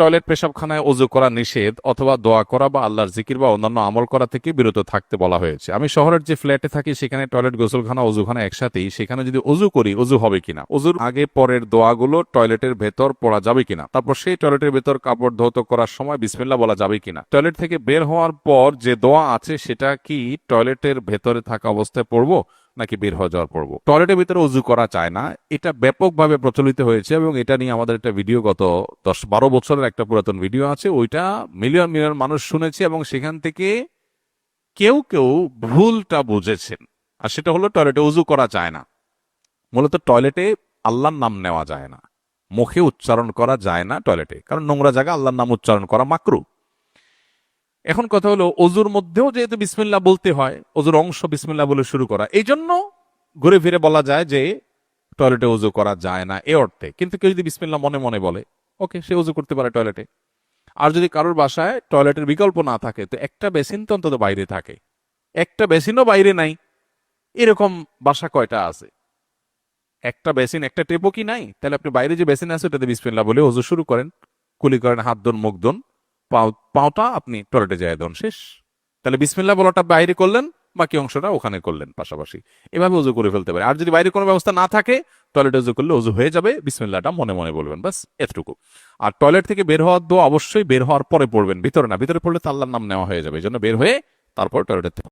Toilet, পেশাবখানায় অজু করা নিষেধ অথবা দোয়া করা বা আল্লাহর জিকির বা অন্যান্য আমল করা থেকে বিরত থাকতে বলা হয়েছে। আমি শহরের যে ফ্ল্যাটে থাকি, সেখানে টয়লেট, গোসলখানা অজুখানা একসাথেই, সেখানে যদি অজু করি অজু হবে কিনা? অজুর আগে পরের দোয়াগুলো টয়লেটের ভেতর পড়া যাবে কিনা? তারপর সেই টয়লেটের ভেতর কাপড় ধৌত করার সময় বিসমিল্লা বলা যাবে কিনা? টয়লেট থেকে বের হওয়ার পর যে দোয়া আছে, সেটা কি টয়লেটের ভেতরে থাকা অবস্থায় পড়ব? নাকি বের হয়ে যাওয়ার পড়ব টয়লেটের ভিতরে উজু করা চায় না। এটা ব্যাপকভাবে প্রচলিত হয়েছে এবং এটা নিয়ে আমাদের একটা ভিডিও গত দশ বারো বছরের একটা পুরাতন ভিডিও আছে। ওইটা মিলিয়ন মিলিয়ন মানুষ শুনেছে এবং সেখান থেকে কেউ কেউ ভুলটা বুঝেছেন। আর সেটা হলো টয়লেটে উজু করা যায় না। মূলত টয়লেটে আল্লাহর নাম নেওয়া যায় না। মুখে উচ্চারণ করা যায় না টয়লেটে কারণ নোংরা জায়গা আল্লাহর নাম উচ্চারণ করা মাকরু। এখন কথা হলো, অজুর মধ্যেও যেহেতু বিসমিল্লা বলতে হয়, অজুর অংশ বিসমিল্লা বলে শুরু করা। এই জন্য ঘুরে ফিরে বলা যায় যে, টয়লেটে উজু করা যায় না, এ অর্থে। কিন্তু কেউ যদি বিসমিল্লা মনে মনে বলে, ওকে, সে উজু করতে পারে টয়লেটে। আর যদি কারোর বাসায় টয়লেটের বিকল্প না থাকে, তো একটা বেসিন তো অন্তত বাইরে থাকে। একটা বেসিনও বাইরে নাই। এরকম বাসা কয়টা আছে? একটা বেসিন, একটা টেপও কি নাই? তাহলে আপনি বাইরে যে বেসিন আছে, ওটাতে বিসমিল্লা বলে ওজু শুরু করেন। কুলি করেন, হাত দন, মুখ দন। পাওটা আপনি টয়লেটে যায় দন, শেষ। তাহলে বিসমিল্লা বলাটা বাইরে করলেন, বাকি অংশটা ওখানে করলেন পাশাপাশি। এভাবে উজু করে ফেলতে পারে। আর যদি বাইরে কোনো ব্যবস্থা না থাকে টয়লেটে উজু করলে উজু হয়ে যাবে বিসমিল্লাটা মনে মনে বলবেন, বাস, এতটুকু। আর টয়লেট থেকে বের হওয়ার দোয়া অবশ্যই বের হওয়ার পরে পড়বেন, ভিতরে না, ভিতরে পড়লে তাল্লার নাম নেওয়া হয়ে যাবে, এই জন্য বের হয়ে তারপর টয়লেটের থেকে